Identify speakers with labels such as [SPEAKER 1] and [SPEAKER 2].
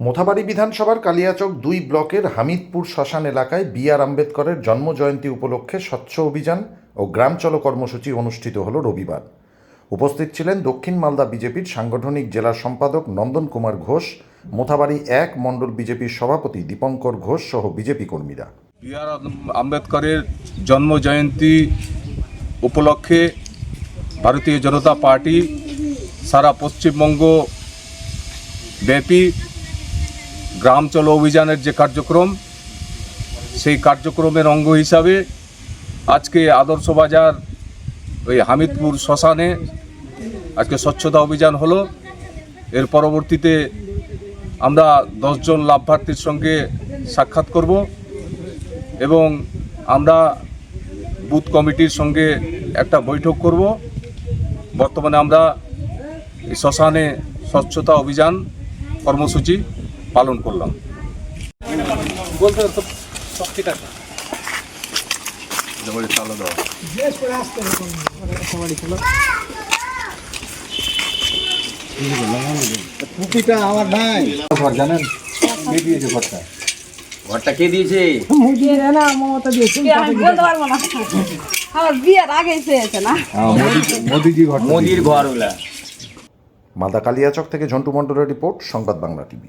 [SPEAKER 1] মোথাবাড়ি বিধানসভার কালিয়াচক দুই ব্লকের হামিদপুর শ্মশান এলাকায় বি আর আম্বেদকরের জন্মজয়ন্তী উপলক্ষে স্বচ্ছ অভিযান ও গ্রাম চলো কর্মসূচি অনুষ্ঠিত হল রবিবার। উপস্থিত ছিলেন দক্ষিণ মালদা বিজেপির সাংগঠনিক জেলা সম্পাদক নন্দন কুমার ঘোষ, মোথাবাড়ি এক মণ্ডল বিজেপির সভাপতি দীপঙ্কর ঘোষ সহ বিজেপি কর্মীরা।
[SPEAKER 2] বি আর আম্বেদকরের জন্ম জয়ন্তী উপলক্ষে ভারতীয় জনতা পার্টি সারা পশ্চিমবঙ্গ ব্যাপী গ্রাম চলো অভিযানের যে কার্যক্রম, সেই কার্যক্রমের অঙ্গ হিসাবে আজকে আদর্শ বাজার ওই হামিদপুর শ্মশানে আজকে স্বচ্ছতা অভিযান হলো। এর পরবর্তীতে আমরা দশজন লাভার্থীর সঙ্গে সাক্ষাৎ করব এবং আমরা বুথ কমিটির সঙ্গে একটা বৈঠক করব। বর্তমানে আমরা শ্মশানে স্বচ্ছতা অভিযান কর্মসূচি পালন করলাম।
[SPEAKER 3] টুপিটা আমার নাই। ঘর জানেন? কে দিয়েছে ঘরটা?
[SPEAKER 4] ঘরটা কে দিয়েছে?
[SPEAKER 5] দিয়ে দে না মমতা দিয়েছে।
[SPEAKER 6] আমি বলতে পারব না আমার বিয়ের আগেই চেয়েছে না
[SPEAKER 3] মোদিজি ঘর
[SPEAKER 4] মোদির ঘর ওগুলা
[SPEAKER 1] মালদা কালিয়াচক থেকে ঝন্টু মণ্ডলের report Sangbad Bangla TV.